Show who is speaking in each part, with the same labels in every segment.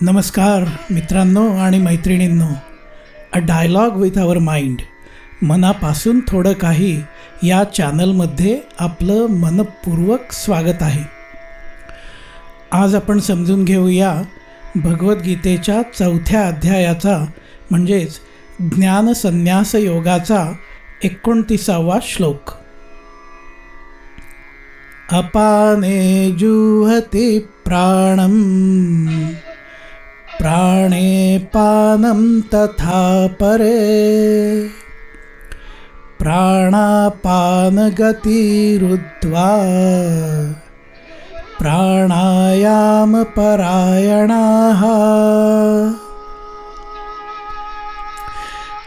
Speaker 1: नमस्कार मित्रांनो आणि मैत्रिणींनो. A dialogue with our mind मनापासून थोडं काही या चॅनलमध्ये आपलं मनपूर्वक स्वागत आहे. आज आपण समजून घेऊया भगवद्गीतेच्या चौथ्या अध्यायाचा म्हणजेच ज्ञानसन्यास योगाचा एकोणतीसावा श्लोक. अपाने जुहती प्राणम. प्राणे पानं तथा परे। प्राणापानगतिरुद्ध्वा। प्राणायामपरायणाः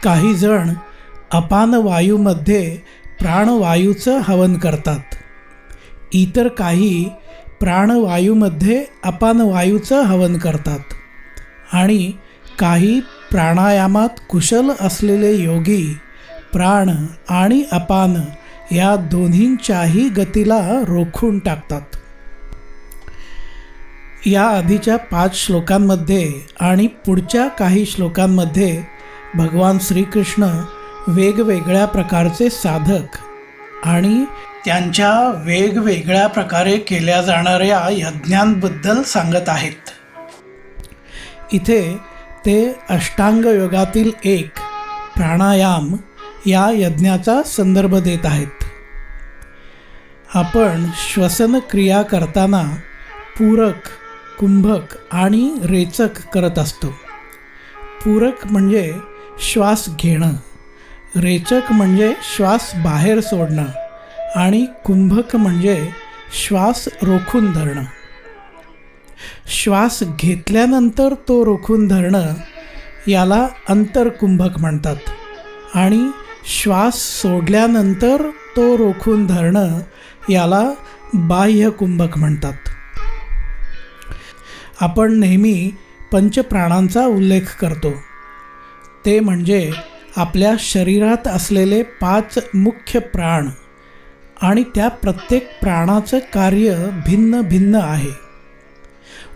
Speaker 1: काही जण अपान वायूमध्ये प्राणवायूचं हवन करतात. इतर काही प्राणवायूमध्ये अपान वायूचं हवन करतात. आणि काही प्राणायामात कुशल असलेले योगी प्राण आणि अपान या दोन्हींच्याही गतीला रोखून टाकतात. या आधीच्या पाच श्लोकांमध्ये आणि पुढच्या काही श्लोकांमध्ये भगवान श्रीकृष्ण वेगवेगळ्या प्रकारचे साधक आणि त्यांच्या वेगवेगळ्या प्रकारे केल्या जाणाऱ्या यज्ञांबद्दल सांगत आहेत. इथे ते अष्टांग योगातील एक प्राणायाम या यज्ञाचा संदर्भ देत आहेत. आपण श्वसन क्रिया करताना पूरक कुंभक आणि रेचक करत असतो. पूरक म्हणजे श्वास घेणं रेचक म्हणजे श्वास बाहेर सोडणं आणि कुंभक म्हणजे श्वास रोखून धरणं. श्वास घेतल्यानंतर तो रोखून धरणं याला अंतरकुंभक म्हणतात. आणि श्वास सोडल्यानंतर तो रोखून धरणं याला बाह्य कुंभक म्हणतात. आपण नेहमी पंचप्राणांचा उल्लेख करतो. ते म्हणजे आपल्या शरीरात असलेले पाच मुख्य प्राण आणि त्या प्रत्येक प्राणाचं कार्य भिन्न भिन्न आहे.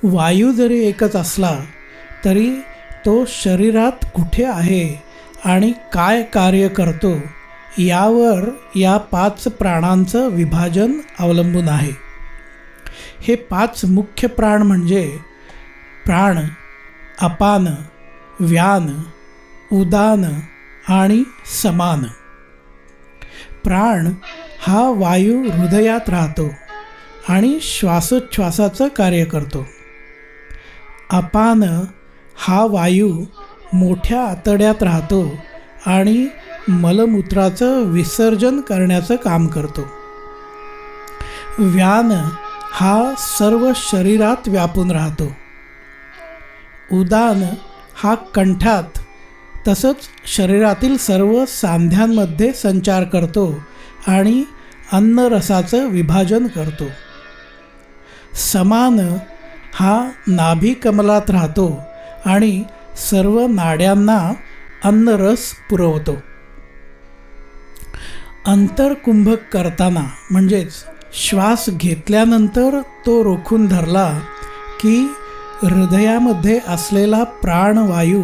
Speaker 1: वायू जरी एकच असला तरी तो शरीरात कुठे आहे आणि काय कार्य करतो यावर या पाच प्राणांचं विभाजन अवलंबून आहे. हे पाच मुख्य प्राण म्हणजे प्राण अपान व्यान उदान आणि समान. प्राण हा वायू हृदयात राहतो. आणि श्वासोच्छ्वासाचं कार्य करतो. अपान हा वायू मोठ्या आतड्यात राहतो आणि मलमूत्राचं विसर्जन करण्याचं काम करतो. व्यान हा सर्व शरीरात व्यापून राहतो. उदान हा कंठात तसंच शरीरातील सर्व सांध्यांमध्ये संचार करतो आणि अन्नरसाचं विभाजन करतो. समान हा नाभिकमलात राहतो आणि सर्व नाड्यांना अन्नरस पुरवतो. अंतरकुंभक करताना म्हणजेच श्वास घेतल्यानंतर तो रोखून धरला की हृदयामध्ये असलेला प्राणवायू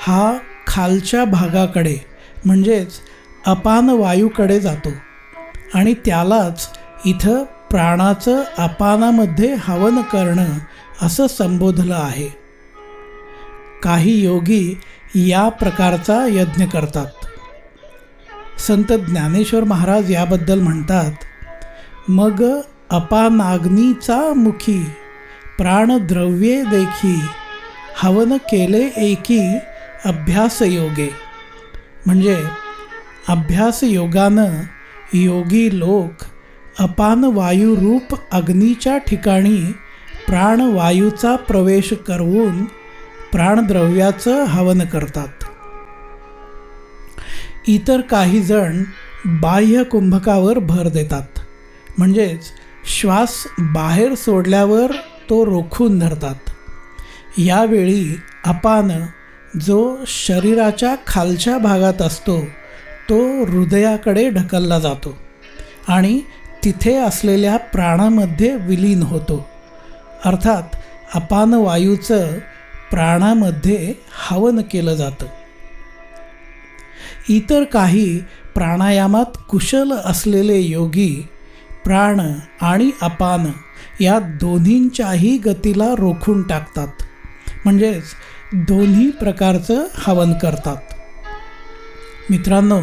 Speaker 1: हा खालच्या भागाकडे म्हणजेच अपान वायूकडे जातो आणि त्यालाच इथं प्राणाचं अपानामध्ये हवन करणं असं संबोधलं आहे. काही योगी या प्रकारचा यज्ञ करतात. संत ज्ञानेश्वर महाराज याबद्दल म्हणतात मग अपानाग्नीचा मुखी प्राणद्रव्ये देखी हवन केले एकी अभ्यासयोगे. म्हणजे अभ्यासयोगानं योगी लोक अपान वायुरूप अग्नीच्या ठिकाणी प्राणवायूचा प्रवेश करवून प्राणद्रव्याचं हवन करतात. इतर काही जण बाह्य कुंभकावर भर देतात. म्हणजेच श्वास बाहेर सोडल्यावर तो रोखून धरतात. यावेळी अपान जो शरीराच्या खालच्या भागात असतो तो हृदयाकडे ढकलला जातो आणि तिथे असलेल्या प्राणामध्ये विलीन होतो. अर्थात अपान वायूचं प्राणामध्ये हवन केलं जातं. इतर काही प्राणायामात कुशल असलेले योगी प्राण आणि अपान या दोन्हींच्याही गतीला रोखून टाकतात. म्हणजेच दोन्ही प्रकारचं हवन करतात. मित्रांनो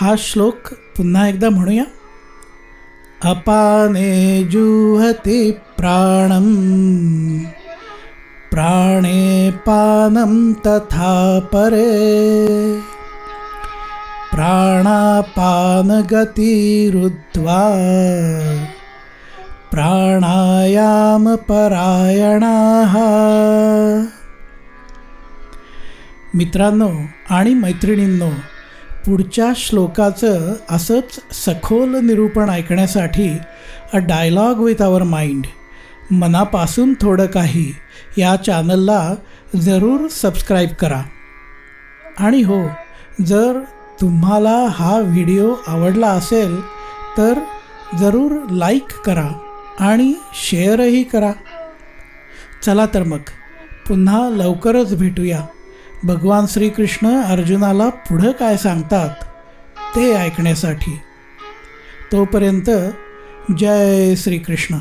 Speaker 1: हा श्लोक पुन्हा एकदा म्हणूया. अपाने जुहते प्राणम। प्राणे पानं तथा परे। प्राणापानगतिरुद्ध्वा। प्राणायामपरायणाः मित्रांनो आणि मैत्रिणींनो पुढच्या श्लोकाचं असंच सखोल निरूपण ऐकण्यासाठी a dialogue with our mind मनापासून थोडं काही या चॅनलला जरूर सबस्क्राईब करा. आणि हो जर तुम्हाला हा व्हिडिओ आवडला असेल तर जरूर लाईक करा आणि शेअरही करा. चला तर मग पुन्हा लवकरच भेटूया. भगवान श्रीकृष्ण अर्जुनाला पुढं काय सांगतात ते ऐकण्यासाठी. तोपर्यंत जय श्रीकृष्ण.